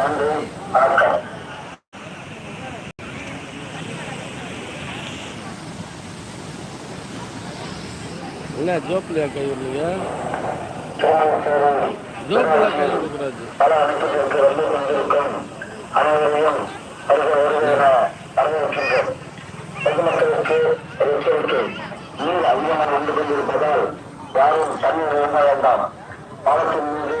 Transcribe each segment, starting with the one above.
நன்றி வணக்கம் என்ன ஜோப்லையா கை விடுறீங்க ஜோப்ல கை விடக்கூடாது பல அமைப்புகளுக்கு வந்து கொண்டிருக்கும் அனைவரையும் பொதுமக்களுக்கு எச்சரிக்கை நீர் அதிகமாக வந்து கொண்டிருப்பதால் யாரும் தண்ணீர் வேண்டாம் பாலத்தின் மீது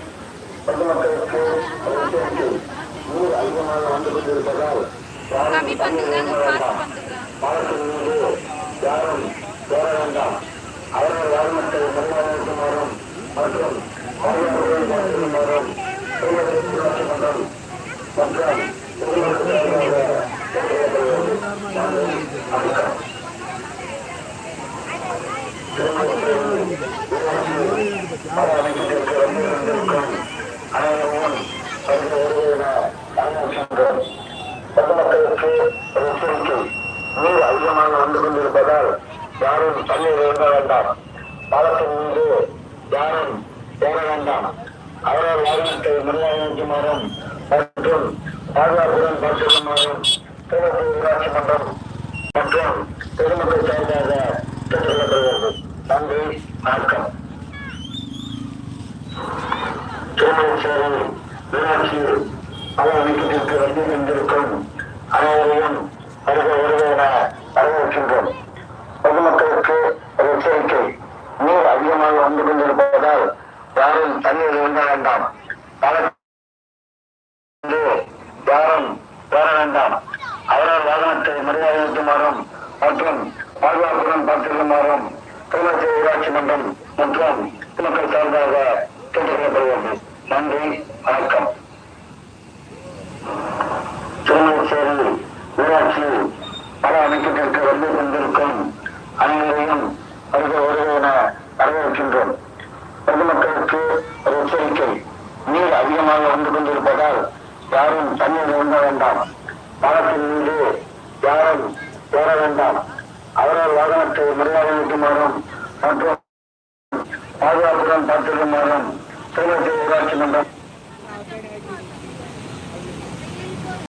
பண்ணுங்க பாலத்தின் மீது யாரும் ஏற வேண்டாம் அவர்கள் வாகனத்தை மரியாதைக்குமாறும் மற்றும் பாதுகாப்புடன் பார்த்துக்குமாறும் மற்றும் பொதுமக்கள் சார்பாக கேட்டுக்கொள்ளப்படுகிறது நன்றி வணக்கம் பல அமைப்புகளுக்கு வந்து கொண்டிருக்கும் அனைவரும் வருக வருக என வரவேற்கின்றோம் பொதுமக்களுக்கு எச்சரிக்கை நீர் அதிகமாக வந்து கொண்டிருப்பதால் யாரும் தண்ணீர் இறங்க வேண்டாம். பாலத்தின் மீது யாரும் ஏற வேண்டாம். அவரவர் வாகனத்தை நிர்வாகிக்குமாறும் மற்றும் பாதுகாப்புடன் பார்த்துக்குமாறும் திருவள்ளூர் ஊராட்சி மன்றம் மற்றும் பொதுமக்கள் சார்பாக கேட்டுக்கொள்ளப்படுகிறது. நன்றி வணக்கம். திருமணச்சேரி ஊராட்சி பல அமைப்புகளுக்கு வந்து கொண்டிருக்கும் அனைவரையும் வருக வருக என வரவேற்கின்றோம் பொதுமக்களுக்கு ஒரு எச்சரிக்கை நீர் அதிகமாக வந்து கொண்டிருப்பதால் யாரும் தண்ணீர் இறங்க வேண்டாம் யாரும் ஏற வேண்டாம் அவரவர் வாகனத்தை மரியாதைக்குமாறும் மற்றும் பாதுகாப்புடன் பார்த்துக்குமாறும் திருமணச்சேரி ஊராட்சி மன்றம் மற்றும் பொதுமக்கள் சார்பாக கேட்டுக்கொள்ளப்படுகிறது நன்றி வணக்கம் திருமணச்சேரி ஊராட்சி பல வந்து கொண்டிருக்கும் அனைவரையும் வருக வருக என வரவேற்கின்றோம். பொதுமக்களுக்கு ஒரு எச்சரிக்கை நீர் அதிகமாக வந்து கொண்டிருப்பதால் யாரும் தண்ணீர் உண்ண வேண்டாம். பாலத்தின் மீது யாரும் ஏற வேண்டாம். அவரவர் வாகனத்தை மரியாதை வைக்குமாறும் மற்றும் பாதுகாப்புடன் பார்த்துக்குமாறும் சேலத்தை ஊராட்சி மன்றம்